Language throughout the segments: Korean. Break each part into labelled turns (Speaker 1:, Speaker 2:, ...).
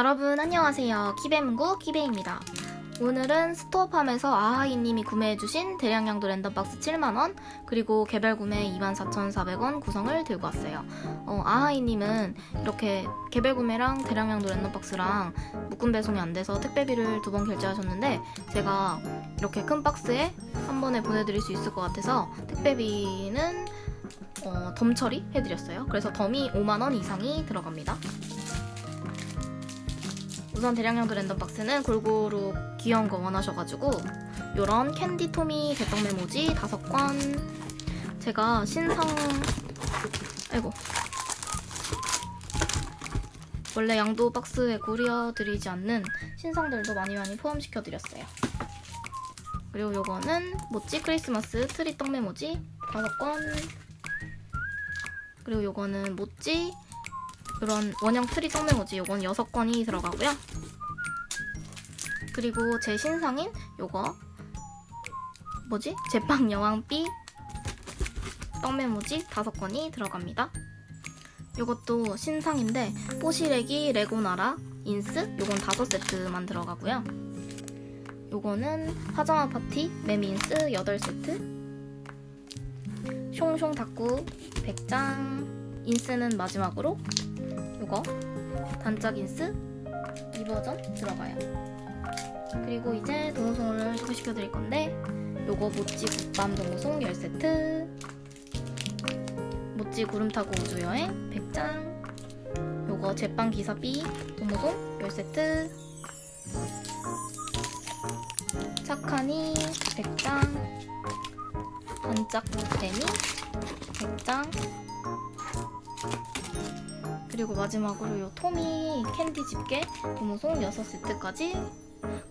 Speaker 1: 여러분 안녕하세요. 키베문구 키베입니다. 오늘은 스토어팜에서 아하이님이 구매해주신 대량량도 랜덤박스 7만원 그리고 개별 구매 24,400원 구성을 들고 왔어요. 어, 아하이님은 이렇게 개별 구매랑 대량량도 랜덤박스랑 묶음 배송이 안 돼서 택배비를 두 번 결제하셨는데 제가 이렇게 큰 박스에 한 번에 보내드릴 수 있을 것 같아서 택배비는 어, 덤 처리 해드렸어요. 그래서 덤이 5만원 이상이 들어갑니다. 우선 대량량도 랜덤 박스는 골고루 귀여운 거 원하셔가지고 요런 캔디 토미 대떡 메모지 다섯 권. 제가 신상 아이고. 원래 양도 박스에 고려드리지 않는 신상들도 많이 많이 포함시켜드렸어요. 그리고 요거는 모찌 크리스마스 트리 떡 메모지 다섯 권. 그리고 요거는 모찌 이런 원형 트리 떡 메모지 요건 여섯 권이 들어가고요 그리고 제 신상인 요거 뭐지? 제빵 여왕비 떡 메모지 다섯 권이 들어갑니다. 요것도 신상인데 뽀시래기 레고나라 인스 요건 다섯 세트만 들어가고요. 요거는 화장화 파티 메미인스 8세트 숑숑 닭구 100장 인스는 마지막으로 요거 단짝 인스 이 버전 들어가요. 그리고 이제 동호송을 소개시켜 드릴 건데 요거 모찌 국밤 동호송 10세트. 모찌 구름 타고 우주 여행 100장. 요거 제빵 기사비 동호송 10세트. 착하니 100장. 반짝 뱀이 100장 그리고 마지막으로 요 토미 캔디 집게 동호송 6세트까지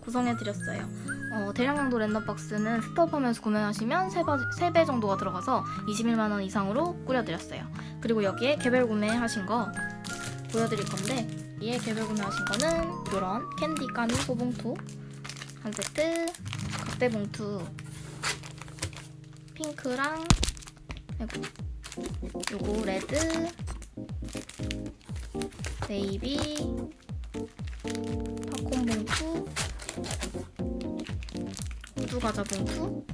Speaker 1: 구성해드렸어요. 어, 대량량도 랜덤박스는 스톱하면서 구매하시면 3배, 3배 정도가 들어가서 21만원 이상으로 꾸려드렸어요. 그리고 여기에 개별 구매하신 거 보여드릴 건데 이에 개별 구매하신 거는 이런 캔디 까미 소봉투 한 세트, 각대 봉투 핑크랑 아이고, 요거 레드 네이비 팝콘 봉투 우주 과자 봉투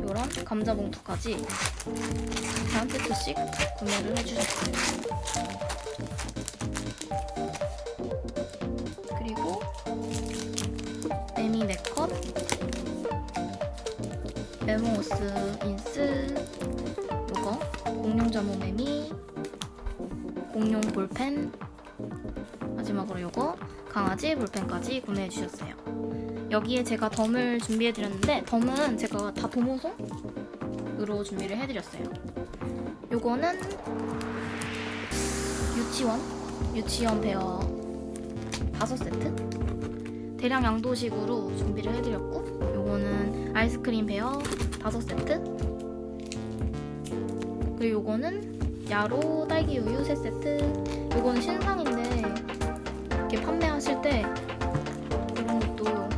Speaker 1: 요런 감자 봉투까지 한 세트씩 구매를 해주셨어요. 그리고 에미 네컷 레모스 인스 요거 공룡 자모 메미 공룡 볼펜 마지막으로 요거 강아지 볼펜까지 구매해 주셨어요. 여기에 제가 덤을 준비해 드렸는데 덤은 제가 다 도모송으로 준비를 해 드렸어요. 요거는 유치원 유치원 베어 5세트 대량 양도식으로 준비를 해 드렸고 요거는 아이스크림 베어 5세트 그리고 요거는 야로 딸기 우유 3세트 요건 신상인데 이렇게 판매하실 때 이런 것도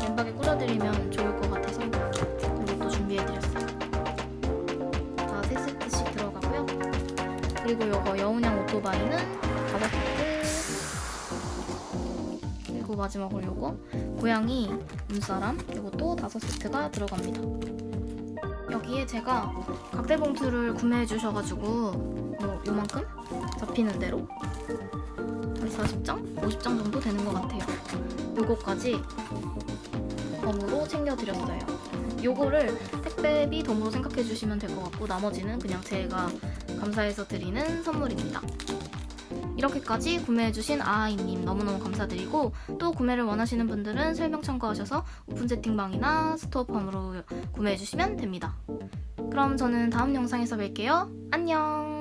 Speaker 1: 왼박에 꾸려드리면 좋을 것 같아서 이것도 준비해드렸어요. 다 3세트씩 들어가고요. 그리고 이거 여운양 오토바이는 5세트 그리고 마지막으로 이거 고양이 눈사람 이것도 5세트가 들어갑니다. 여기에 제가 각대 봉투를 구매해 주셔가지고 뭐 요만큼 잡히는 대로 한 40장? 50장 정도 되는 것 같아요. 요거까지 덤으로 챙겨드렸어요. 요거를 택배비 덤으로 생각해 주시면 될 것 같고 나머지는 그냥 제가 감사해서 드리는 선물입니다. 이렇게까지 구매해주신 아이님 너무너무 감사드리고 또 구매를 원하시는 분들은 설명 참고하셔서 오픈 채팅방이나 스토어팜으로 구매해주시면 됩니다. 그럼 저는 다음 영상에서 뵐게요. 안녕!